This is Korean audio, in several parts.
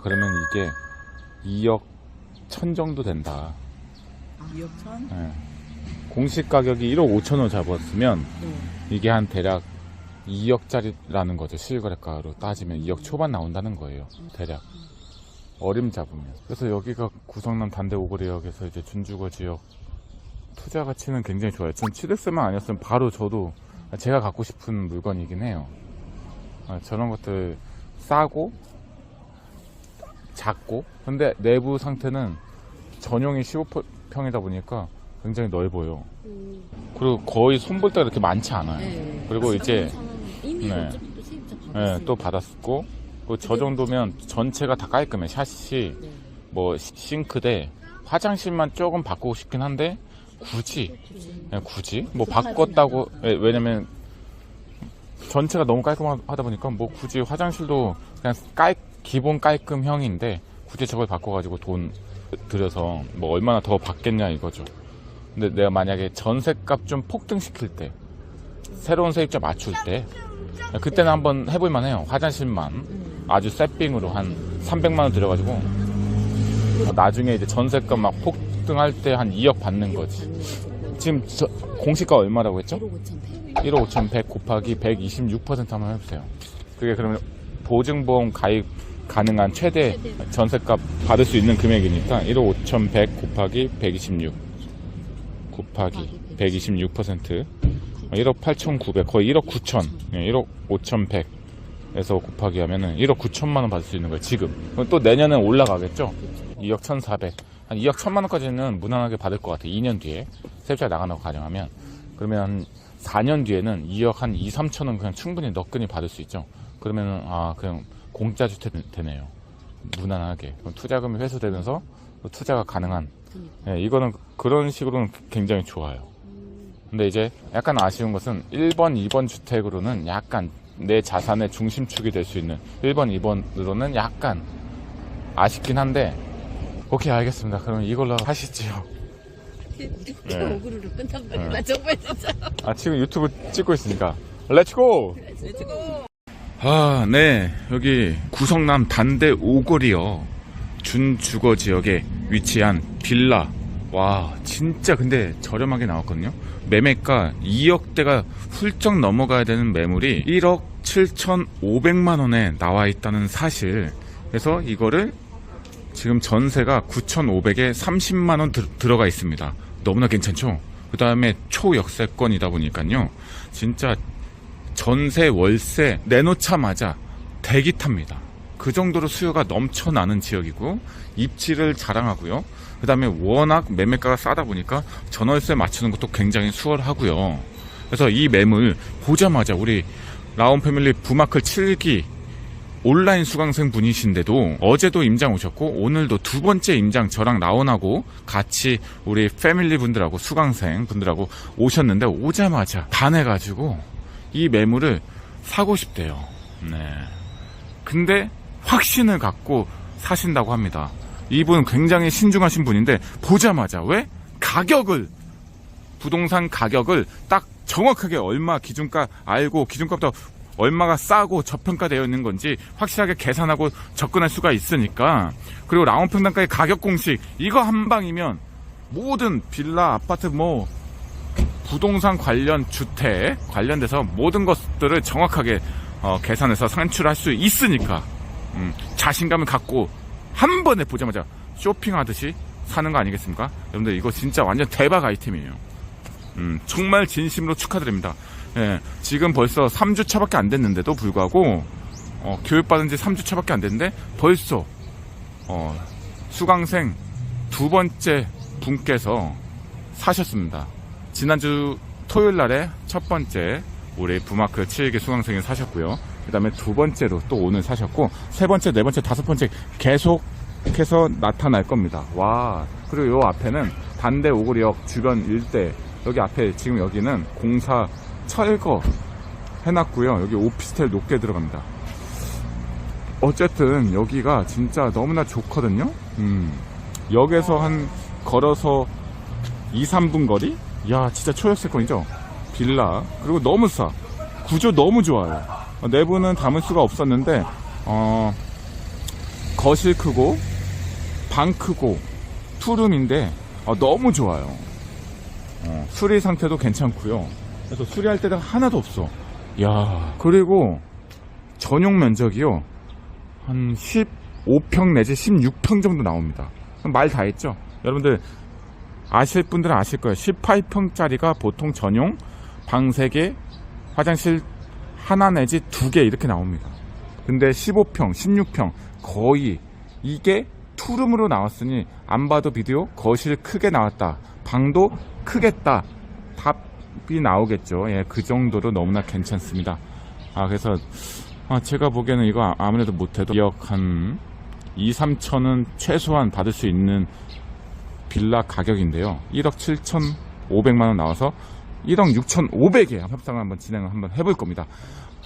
그러면 이게 2억 천 정도 된다. 2억 천? 예. 공시 가격이 1억 5천 원 잡았으면 네. 이게 한 대략 2억짜리라는 거죠. 실거래가로 따지면 2억 초반 나온다는 거예요. 대략. 어림 잡으면. 그래서 여기가 구성남 단대 오거리역에서 이제 준주거 지역 투자 가치는 굉장히 좋아요. 전 치덱스만 아니었으면 바로 저도 제가 갖고 싶은 물건이긴 해요. 아, 저런 것들 싸고 작고 근데 내부 상태는 전용이 15평이다 보니까 굉장히 넓어요. 그리고 거의 손볼 때가 이렇게 많지 않아요. 네. 그리고 이제 이미 네. 또 세입자 예, 받았어요. 또 받았고 그저 정도면 전체가 다 깔끔해. 샷이 네. 뭐 시- 싱크대 화장실만 조금 바꾸고 싶긴 한데 굳이 예, 굳이 뭐 바꿨다고 예, 왜냐면 전체가 너무 깔끔하다 보니까 뭐 굳이 화장실도 그냥 깔 기본 깔끔형인데 저걸 바꿔가지고 돈 들여서 뭐 얼마나 더 받겠냐 이거죠. 근데 내가 만약에 전세값 좀 폭등시킬 때 새로운 세입자 맞출 때 그때는 한번 해볼만 해요. 화장실만 음. 아주 세빙으로 한 300만 원 들여가지고 어, 나중에 이제 전세값 막 폭등할 때 한 2억 받는 거지. 지금 저- 공시가 얼마라고 했죠? 1억 5천 백. 1억 5,100 곱하기 126% 한번 해보세요. 그게 그러면 보증보험 가입 가능한 최대 전세값 받을 수 있는 금액이니까 1억 5,100 곱하기 126 곱하기 126% 1억 8,900 거의 1억 9천. 1억 5,100 에서 곱하기 하면은 1억 9천만 원 받을 수 있는 거예요 지금. 그럼 또 내년엔 올라가겠죠? 2억 1,400 한 2억 1천만 원까지는 무난하게 받을 것 같아요 2년 뒤에. 세입자 나간다고 가정하면. 그러면 한 4년 뒤에는 2억 한 2, 3천 원 그냥 충분히 너끈히 받을 수 있죠. 그러면은 아 그냥 공짜 주택 되네요. 무난하게 투자금이 회수되면서 또 투자가 가능한. 예, 이거는 이런 식으로는 굉장히 좋아요. 근데 이제 약간 아쉬운 것은 1번, 2번 주택으로는 약간 내 자산의 중심축이 될 수 있는 1번, 2번으로는 약간 아쉽긴 한데 오케이 알겠습니다. 그럼 이걸로 하시지요. 네. 오그루를 끝난 네. 말이야. 나 정말 진짜. 아, 지금 유튜브 찍고 있으니까. 렛츠고! 아, 네. 여기 구성남 단대 오거리역 준주거 지역에 위치한 빌라. 와, 진짜 근데 저렴하게 나왔거든요. 매매가 2억대가 훌쩍 넘어가야 되는 매물이 1억 7,500만 원에 나와 있다는 사실. 그래서 이거를 지금 전세가 9,500에 30만 원 들, 들어가 있습니다. 너무나 괜찮죠? 그 다음에 초역세권이다 보니까요. 진짜 전세, 월세 내놓자마자 대기 탑니다. 그 정도로 수요가 넘쳐나는 지역이고 입지를 자랑하고요. 그 다음에 워낙 매매가가 싸다 보니까 전월세 맞추는 것도 굉장히 수월하고요. 그래서 이 매물 보자마자 우리 라온 패밀리 부마클 7기 온라인 수강생 분이신데도 어제도 임장 오셨고 오늘도 두 번째 임장 저랑 나온하고 같이 우리 패밀리 분들하고 수강생 분들하고 오셨는데 오자마자 반해가지고 이 매물을 사고 싶대요. 네. 근데 확신을 갖고 사신다고 합니다. 이분 굉장히 신중하신 분인데 보자마자 왜 가격을 부동산 가격을 딱 정확하게 얼마 기준가 알고 기준가부터 얼마가 싸고 저평가되어 있는 건지 확실하게 계산하고 접근할 수가 있으니까 그리고 라운평당가의 가격 공식 이거 한 방이면 모든 빌라 아파트 뭐 부동산 관련 주택 관련돼서 모든 것들을 정확하게 어, 계산해서 산출할 수 있으니까 음, 자신감을 갖고 한 번에 보자마자 쇼핑하듯이 사는 거 아니겠습니까? 여러분들 이거 진짜 완전 대박 아이템이에요. 음, 정말 진심으로 축하드립니다. 예, 지금 벌써 3주 차밖에 안 됐는데도 불구하고 어, 교육받은 지 3주 차밖에 안 됐는데 벌써 어, 수강생 두 번째 분께서 사셨습니다. 지난주 토요일 날에 첫 번째 우리 부마크 7기 수강생이 사셨고요. 그 다음에 두 번째로 또 오늘 사셨고 세 번째, 네 번째, 다섯 번째 계속해서 나타날 겁니다. 와 그리고 요 앞에는 단대 오거리역 주변 일대 여기 앞에 지금 여기는 공사 철거 해놨고요. 여기 오피스텔 높게 들어갑니다. 어쨌든 여기가 진짜 너무나 좋거든요. 음, 역에서 한 걸어서 2, 3분 거리? 야, 진짜 초역세권이죠. 빌라. 그리고 너무 싸. 구조 너무 좋아요. 어, 내부는 담을 수가 없었는데, 어, 거실 크고 방 크고 투룸인데 아, 너무 좋아요. 어, 수리 상태도 괜찮고요. 그래서 수리할 데가 하나도 없어. 야 그리고 전용 면적이요 한 15평 내지 16평 정도 나옵니다. 말 다 했죠. 여러분들 아실 분들은 아실 거예요. 18평짜리가 보통 전용 방 3개, 화장실 하나 내지 두 개 이렇게 나옵니다. 근데 15평, 16평 거의 이게 투룸으로 나왔으니 안 봐도 비디오 거실 크게 나왔다. 방도 크겠다. 답이 나오겠죠. 예, 그 정도로 너무나 괜찮습니다. 아, 그래서 아, 제가 보기에는 이거 아- 아무래도 못해도 약한 2, 3천은 최소한 받을 수 있는 빌라 가격인데요. 1억 7,500만 원 나와서 1억 6,500에 협상을 한번 진행을 한번 해볼 겁니다.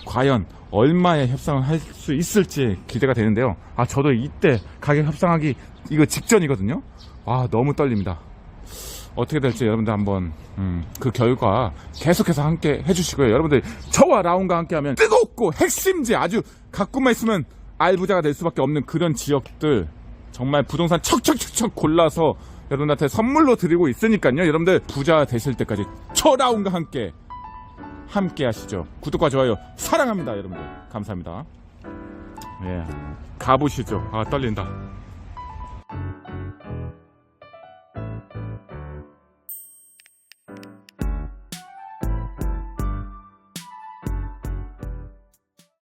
과연 얼마의 협상을 할 수 있을지 기대가 되는데요. 아 저도 이때 가격 협상하기 이거 직전이거든요. 아 너무 떨립니다. 어떻게 될지 여러분들 한번 음, 그 결과 계속해서 함께 해주시고요. 여러분들 저와 라운과 함께하면 뜨겁고 핵심지 아주 갖고만 있으면 알부자가 될 수밖에 없는 그런 지역들 정말 부동산 척척척척 골라서 여러분한테 선물로 드리고 있으니까요. 여러분들 부자 되실 때까지 저 라운과 함께 함께 하시죠. 구독과 좋아요 사랑합니다, 여러분들. 감사합니다. 예. 가보시죠. 아, 떨린다.